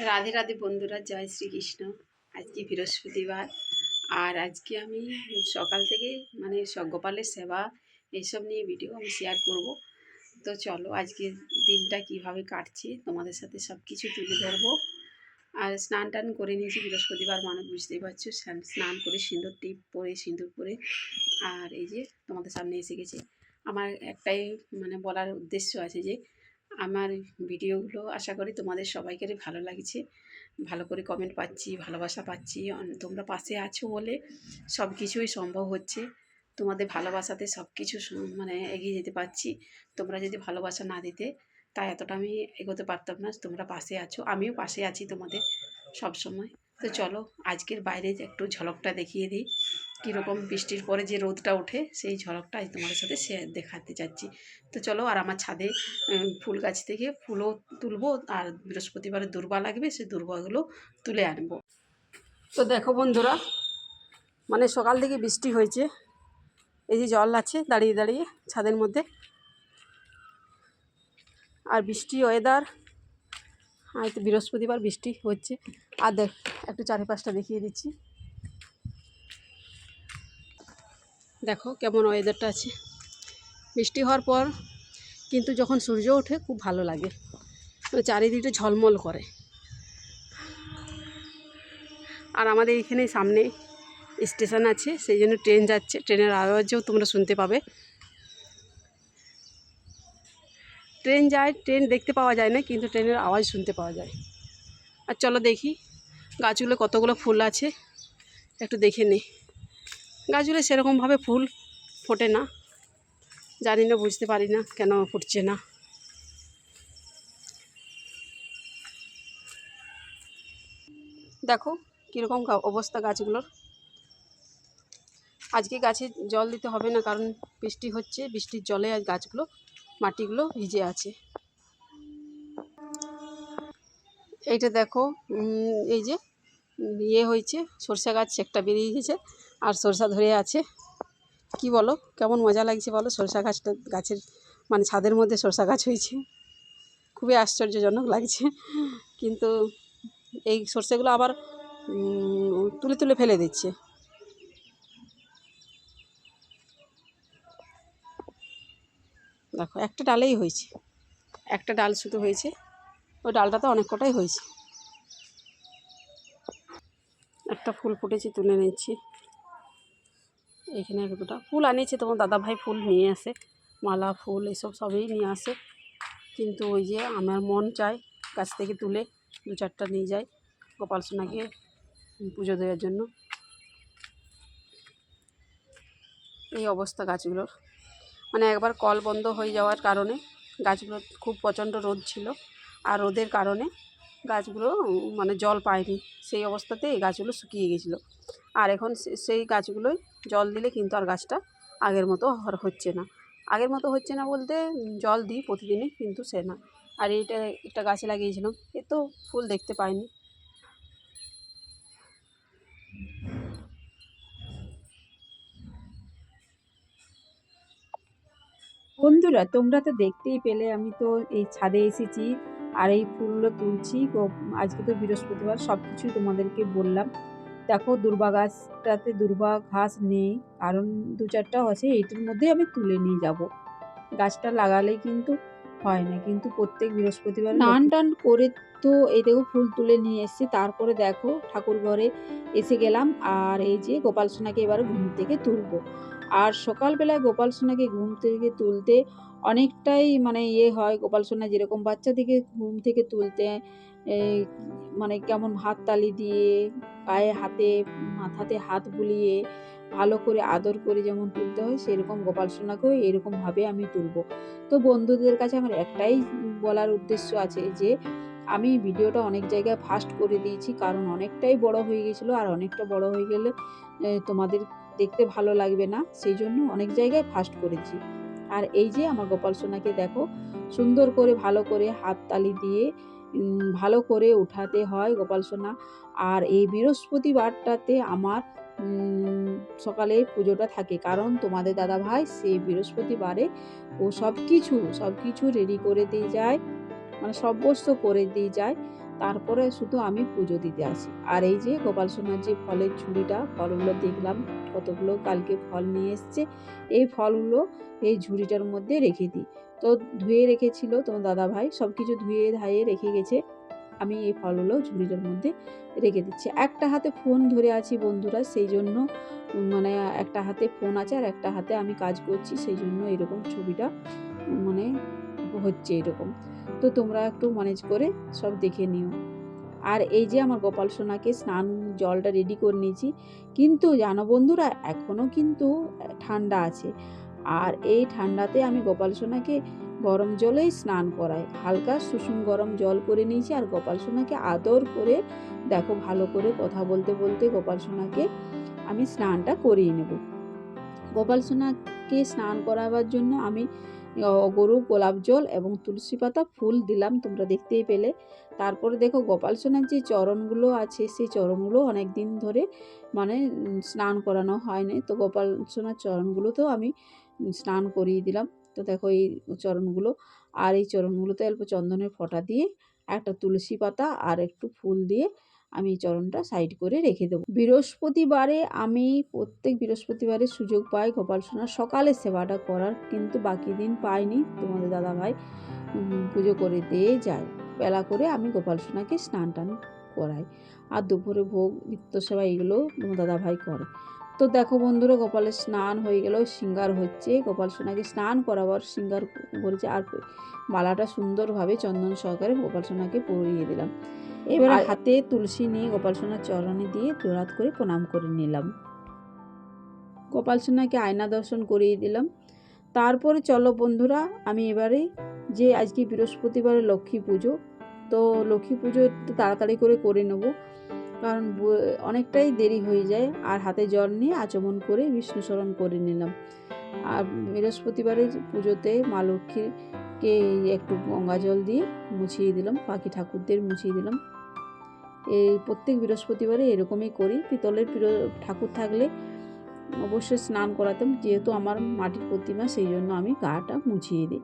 রাধে রাধে বন্ধুরা, জয় শ্রীকৃষ্ণ। আজকে বৃহস্পতিবার, আর আজকে আমি সকাল থেকে মানে স- গোপালের সেবা এইসব নিয়ে ভিডিও আমি শেয়ার করব। তো চলো, আজকে দিনটা কীভাবে কাটছে, তোমাদের সাথে সব কিছু তুলে ধরবো। আর স্নান টান করে নিয়েছি, বৃহস্পতিবার মানে বুঝতেই পারছ স্নান করে সিঁদুর টিপ পরে, সিঁদুর পরে, আর এই যে তোমাদের সামনে এসে গেছে। আমার একটাই মানে বলার উদ্দেশ্য আছে যে আমার ভিডিওগুলো আশা করি তোমাদের সবাইকারই ভালো লাগছে। ভালো করে কমেন্ট পাচ্ছি, ভালোবাসা পাচ্ছি। তোমরা পাশে আছো বলে সব কিছুই সম্ভব হচ্ছে। তোমাদের ভালোবাসাতে সব কিছু মানে এগিয়ে যেতে পারছি। তোমরা যদি ভালোবাসা না দিতে, তাই এতটা আমি এগোতে পারতাম না। তোমরা পাশে আছো, আমিও পাশে আছি তোমাদের সব সময় তো চলো, আজকের বাইরে একটু ঝলকটা দেখিয়ে দিই। কীরকম বৃষ্টির পরে যে রোদটা ওঠে, সেই ঝলকটা আজ তোমাদের সাথে শেয়ার দেখাতে চাচ্ছি তো চলো আর আমার ছাদে ফুল গাছ থেকে ফুলও তুলবো আর বৃহস্পতিবারে দুর্বা লাগবে সেই দুর্বাগুলো তুলে আনব। তো দেখো বন্ধুরা মানে সকাল থেকে বৃষ্টি হয়েছে। এই যে জল আছে দাঁড়িয়ে দাঁড়িয়ে ছাদের মধ্যে। আর বৃষ্টি ওয়েদার হয়তো বৃহস্পতিবার বৃষ্টি হচ্ছে। আর দেখ, একটু চারিপাশটা দেখিয়ে দিচ্ছি। দেখো কেমন ওয়েদারটা আছে। বৃষ্টি হওয়ার পর কিন্তু যখন সূর্য ওঠে খুব ভালো লাগে। মানে চারিদিকটা ঝলমল করে। আর আমাদের এখানে সামনে স্টেশন আছে, সেই জন্য ট্রেন যাচ্ছে। ট্রেনের আওয়াজও তোমরা শুনতে পাবে। ট্রেন যায়, ট্রেন দেখতে পাওয়া যায় না, কিন্তু ট্রেনের আওয়াজ শুনতে পাওয়া যায়। আর চলো দেখি, গাছগুলো কতগুলো ফুল আছে, একটু দেখে নিই গাছগুলো সেরকমভাবে ফুল ফোটে না। জানি না, বুঝতে পারি না কেন ফুটছে না। দেখো কীরকম অবস্থা গাছগুলোর। আজকে গাছে জল দিতে হবে না, কারণ বৃষ্টি হচ্ছে। বৃষ্টির জলে আজ গাছগুলো, মাটিগুলো ভিজে আছে। এইটা দেখো এই যে ইয়ে হয়েছে, সরষা গাছ একটা বেরিয়ে গেছে। আর সরষা ধরে আছে। কি বলো? কেমন মজা লাগছে বলো? সরষা গাছটা গাছের মানে ছাদের মধ্যে সরষা গাছ হয়েছে। খুবই আশ্চর্যজনক লাগছে। কিন্তু এই সর্ষেগুলো আবার তুলে তুলে ফেলে দিচ্ছে। দেখো, একটা ডালেই হয়েছে। একটা ডাল শুধু হয়েছে। ওই ডালটা তো অনেক কটাই হয়েছে। একটা ফুল ফুটেছে, তুলে নিচ্ছি। এখানে এক দুটা ফুল আনিয়েছে, তোমার দাদা ভাই ফুল নিয়ে আসে, মালা ফুল এসব সবই নিয়ে আসে। কিন্তু ওই যে আমার মন চায় গাছ থেকে তুলে দু চারটা নিয়ে যাই গোপাল সোনাকে পুজো দেওয়ার জন্য। এই অবস্থা গাছগুলোর। মানে একবার কল বন্ধ হয়ে যাওয়ার কারণে গাছগুলো খুব প্রচণ্ড রোদ ছিল। আর রোদের কারণে গাছগুলো মানে জল পায়নি। সেই অবস্থাতে এই গাছগুলো শুকিয়ে গেছিল। আর এখন সেই গাছগুলোই জল দিলে কিন্তু আর গাছটা আগের মতো হচ্ছে না। আগের মতো হচ্ছে না বলতে জল দিই, প্রতিদিনই কিন্তু সে না। আর এইটা একটা গাছে লাগিয়েছিলাম। এ তো ফুল দেখতে পাইনি। বন্ধুরা, তোমরা তো দেখতেই পেলে, আমি তো এই ছাদে এসেছি। আর এই ফুলগুলো তুলছি। আজকে তো বৃহস্পতিবার সব কিছুই তোমাদেরকে বললাম। দেখো দুর্বা গাছটাতে দুর্বা ঘাস নেই। কারণ দু চারটা আছে এইটার মধ্যে আমি তুলে নিয়ে যাব। গাছটা লাগালেই কিন্তু হয় না। কিন্তু প্রত্যেক বৃহস্পতিবার স্নান টান করে তো এই দেখো ফুল তুলে নিয়ে এসেছি। তারপরে দেখো ঠাকুর ঘরে এসে গেলাম। আর এই যে গোপাল সোনাকে এবার ঘুম থেকে তুলবো। আর সকালবেলায় গোপাল সোনাকে ঘুম থেকে তুলতে অনেকটাই মানে ইয়ে হয়। গোপাল সোনা যেরকম বাচ্চাদিকে ঘুম থেকে তুলতে মানে কেমন হাত তালি দিয়ে গায়ে হাতে, মাথাতে হাত বুলিয়ে ভালো করে আদর করে যেমন তুলতে হয়, সেরকম গোপাল সোনাকেও এরকমভাবে আমি তুলবো। তো বন্ধুদের কাছে আমার একটাই বলার উদ্দেশ্য আছে যে, আমি ভিডিওটা অনেক জায়গায় ফাস্ট করে দিয়েছি, কারণ অনেকটাই বড় হয়ে গেছিল আর অনেকটা বড় হয়ে গেলে তোমাদের দেখতে ভালো লাগবে না, সেই জন্য অনেক জায়গায় ফাস্ট করেছি। আর এই যে আমার গোপাল সোনাকে দেখো, সুন্দর করে, ভালো করে হাত তালি দিয়ে ভালো করে উঠাতে হয় গোপাল সোনা। আর এই বৃহস্পতিবারটাতে আমার সকালে পুজোটা থাকে। কারণ তোমাদের দাদা ভাই সেই বৃহস্পতিবারে ও সব কিছু সব কিছু রেডি করে দিয়ে যায় মানে সব্যস্ত করে দিয়ে যায়। তারপরে শুধু আমি পুজো দিতে আসি। আর এই যে গোপাল সোনার যে ফলের ঝুড়িটা, ফলগুলো দেখলাম, কতগুলো কালকে ফল নিয়ে এসছে, এই ফলগুলো এই ঝুড়িটার মধ্যে রেখে দিই। তো ধুয়ে রেখেছিল তোমার দাদা ভাই সব কিছু ধুয়ে ধায়ে রেখে গেছে। আমি এই ফলগুলো ঝুড়িটার মধ্যে রেখে দিচ্ছি। একটা হাতে ফোন ধরে আছি বন্ধুরা, সেই জন্য মানে একটা হাতে ফোন আছে আর একটা হাতে আমি কাজ করছি, সেই জন্য এরকম ছবিটা মানে হচ্ছে এরকম। তো তোমরা একটু ম্যানেজ করে সব দেখে নিও। আর এই যে আমার গোপাল সোনাকে স্নান জলটা রেডি করে নিয়েছি, কিন্তু জানো বন্ধুরা এখনও কিন্তু ঠান্ডা আছে। আর এই ঠান্ডাতে আমি গোপাল সোনাকে গরম জলেই স্নান করাই। হালকা সুষুম গরম জল করে নিয়েছি আর গোপাল সোনাকে আদর করে, দেখো ভালো করে কথা বলতে বলতে গোপাল সোনাকে আমি স্নানটা করিয়ে নেব। গোপাল সোনাকে স্নান করাবার জন্য আমি গরু, গোলাপ জল এবং তুলসী পাতা, ফুল দিলাম, তোমরা দেখতেই পেলে। তারপরে দেখো গোপাল সোনার যে চরণগুলো আছে, সেই চরণগুলো অনেক দিন ধরে মানে স্নান করানো হয়নি। তো গোপাল সোনার চরণগুলোতেও আমি স্নান করিয়ে দিলাম। তো দেখো এই চরণগুলো, আর এই চরণগুলোতে অল্প চন্দনের ফোঁটা দিয়ে, একটা তুলসী পাতা আর একটু ফুল দিয়ে আমি এই চরণটা সাইড করে রেখে দেবো। বৃহস্পতিবারে আমি প্রত্যেক বৃহস্পতিবারে সুযোগ পাই গোপাল সোনার সকালে সেবাটা করার, কিন্তু বাকি দিন পাইনি। তোমাদের দাদাভাই পুজো করে দিয়ে যায়। বেলা করে আমি গোপাল সোনাকে স্নান টান করাই। আর দুপুরে ভোগ, নিত্য সেবা এগুলো তোমার দাদাভাই করে। তো দেখো বন্ধুরা গোপালের স্নান হয়ে গেল সিঙ্গার হচ্ছে। গোপাল সোনাকে স্নান করাবার সিঙ্গার করেছে আর মালাটা সুন্দরভাবে চন্দন সহকারে গোপাল সোনাকে পরিয়ে দিলাম। এবার হাতে তুলসী নিয়ে গোপাল সোনার চরণে দিয়ে দোরাত করে প্রণাম করে নিলাম। গোপাল সোনাকে আয়না দর্শন করিয়ে দিলাম। তারপরে চলো বন্ধুরা আমি এবারে যে আজকে বৃহস্পতিবার লক্ষ্মী পুজো তো লক্ষ্মী পুজো একটু তাড়াতাড়ি করে করে নেব। কারণ অনেকটাই দেরি হয়ে যায়। আর হাতে জল নিয়ে আচমন করে বিষ্ণু স্মরণ করে নিলাম। আর বৃহস্পতিবারের পুজোতে মা লক্ষ্মীকে একটু গঙ্গা জল দিয়ে মুছিয়ে দিলাম পাখি ঠাকুরদের মুছিয়ে দিলাম। এই প্রত্যেক বৃহস্পতিবারে এরকমই করি। পিতলের ঠাকুর থাকলে অবশ্যই স্নান করাতাম। যেহেতু আমার মাটির প্রতিমা, সেই জন্য আমি গাটা মুছিয়ে দিই।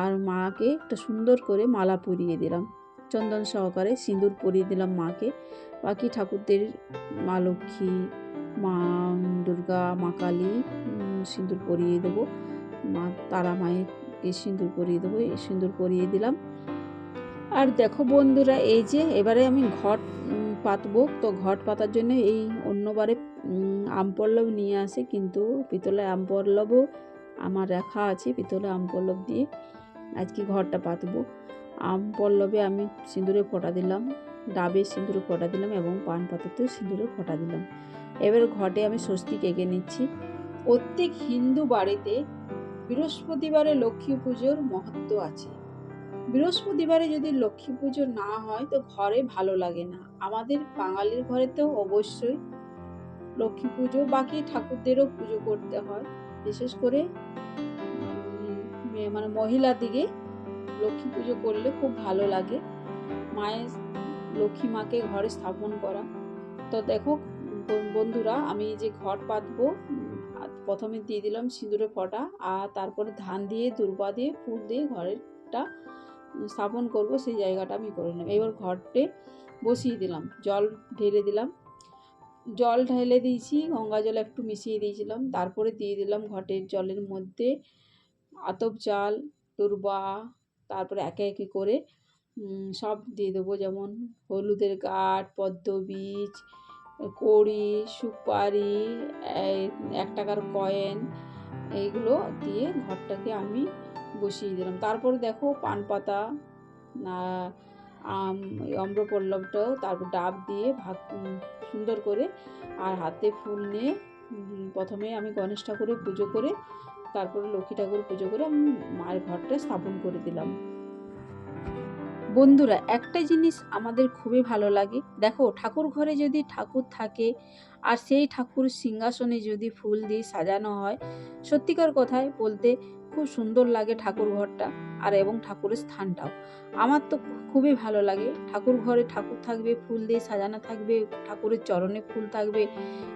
আর মাকে একটা সুন্দর করে মালা পরিয়ে দিলাম। চন্দন সহকারে সিঁদুর পরিয়ে দিলাম মাকে। বাকি ঠাকুরদের মা লক্ষ্মী, মা দুর্গা, মা কালী সিঁদুর পরিয়ে দেবো। মা, তারা মায়েরকে সিঁদুর পরিয়ে দেবো সিঁদুর পরিয়ে দিলাম। আর দেখো বন্ধুরা, এই যে এবারে আমি ঘট পাতবো। তো ঘট পাতার জন্য এই অন্যবারে আম পল্লব নিয়ে আসে। কিন্তু পিতলের আম পল্লবও আমার রাখা আছে পিতলের আম পল্লব দিয়ে আজকে ঘরটা পাতবো। পল্লবে আমি সিঁদুরে ফোঁটা দিলাম, ডাবে সিঁদুরে ফোঁটা দিলাম এবং পান পাতাতেও সিঁদুরে ফোঁটা দিলাম। এবার ঘটে আমি স্বস্তিক এঁকে নিচ্ছি। প্রত্যেক হিন্দু বাড়িতে বৃহস্পতিবারে লক্ষ্মী পুজোর মহত্ব আছে। বৃহস্পতিবারে যদি লক্ষ্মী পুজো না হয় তো ঘরে ভালো লাগে না। আমাদের বাঙালির ঘরেতেও অবশ্যই লক্ষ্মী পুজো, বাকি ঠাকুরদেরও পুজো করতে হয়। বিশেষ করে মানে মহিলা দিকে লক্ষ্মী পুজো করলে খুব ভালো লাগে। মায়ের লক্ষ্মী মাকে ঘরে স্থাপন করা। তো দেখো বন্ধুরা, আমি যে ঘট পাতবো প্রথমে দিয়ে দিলাম সিঁদুরে ফোঁটা, আর তারপরে ধান দিয়ে, দুর্বা দিয়ে, ফুল দিয়ে ঘরেরটা স্থাপন করব, সেই জায়গাটা আমি করে নেব। এবার ঘরটে বসিয়ে দিলাম, জল ঢেলে দিলাম। জল ঢেলে দিয়েছি, গঙ্গা জল একটু মিশিয়ে দিয়েছিলাম। তারপরে দিয়ে দিলাম ঘটের জলের মধ্যে আতপ চাল, দুর্বা তারপরে একে একে করে সব দিয়ে দেবো। যেমন হলুদের গাঁট পদ্ম বীজ, কড়ি, সুপারি এক টাকার কয়েন, এইগুলো দিয়ে ঘরটাকে আমি বসিয়ে দিলাম। তারপরে দেখো পান পাতা আম অম্রপল্লবটাও তারপর ডাব দিয়ে ভাগ সুন্দর করে আর হাতে ফুল নিয়ে প্রথমে আমি গণেশ ঠাকুরের পুজো করে তারপরে লক্ষ্মী ঠাকুর পুজো করে আমি মায়ের ঘরটা স্থাপন করে দিলাম। বন্ধুরা, একটা জিনিস আমাদের খুবই ভালো লাগে। দেখো, ঠাকুর ঘরে যদি ঠাকুর থাকে, আর সেই ঠাকুর সিংহাসনে যদি ফুল দিয়ে সাজানো হয়, সত্যিকার কথায় বলতে খুব সুন্দর লাগে ঠাকুর ঘরটা আর এবং ঠাকুরের স্থানটাও। আমার তো খুবই ভালো লাগে। ঠাকুর ঘরে ঠাকুর থাকবে, ফুল দিয়ে সাজানো থাকবে, ঠাকুরের চরণে ফুল থাকবে,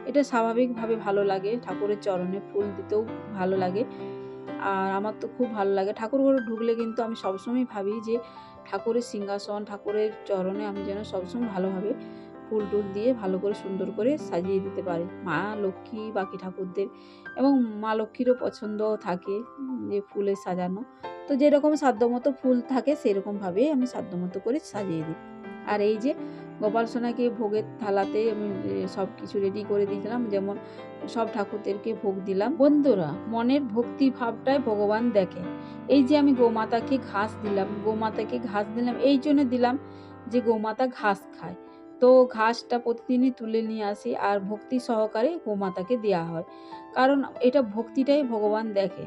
এটা স্বাভাবিকভাবে ভালো লাগে। ঠাকুরের চরণে ফুল দিতেও ভালো লাগে। আর আমার তো খুব ভালো লাগে। ঠাকুর ঘরে ঢুকলে কিন্তু আমি সবসময় ভাবি যে ঠাকুরের সিংহাসন, ঠাকুরের চরণে আমি যেন সবসময় ভালোভাবে ফুল টুল দিয়ে ভালো করে সুন্দর করে সাজিয়ে দিতে পারি। মা লক্ষ্মী, বাকি ঠাকুরদের এবং মা লক্ষ্মীরও পছন্দ থাকে যে ফুলে সাজানো। তো যেরকম সাধ্যমতো ফুল থাকে, সেরকমভাবেই আমি সাধ্যমতো করে সাজিয়ে দিই। আর এই যে গোপাল সোনাকে ভোগের থালাতে আমি সব কিছু রেডি করে দিয়েছিলাম। যেমন সব ঠাকুরদেরকে ভোগ দিলাম। বন্ধুরা, মনের ভক্তি ভাবটাই ভগবান দেখে। এই যে আমি গোমাতাকে ঘাস দিলাম, গোমাতাকে ঘাস দিলাম, এই জন্য দিলাম যে গোমাতা ঘাস খায়। তো ঘাসটা প্রতিদিনই তুলে নিয়ে আসি আর ভক্তি সহকারে গোমাতাকে দেওয়া হয়। কারণ এটা ভক্তিটাই ভগবান দেখে।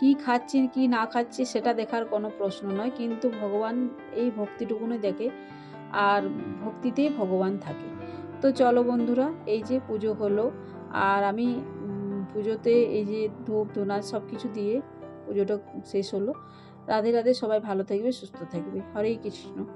কি খাচ্ছি কি না খাচ্ছে সেটা দেখার কোনো প্রশ্ন নয়। কিন্তু ভগবান এই ভক্তিটুকুনি দেখে। আর ভক্তিতেই ভগবান থাকে। তো চলো বন্ধুরা, এই যে পুজো হলো, আর আমি পুজোতে এই যে ধূপ ধোনা সব কিছু দিয়ে পুজোটা শেষ হলো। রাধে রাধে, সবাই ভালো থাকবে, সুস্থ থাকবে। হরে কৃষ্ণ।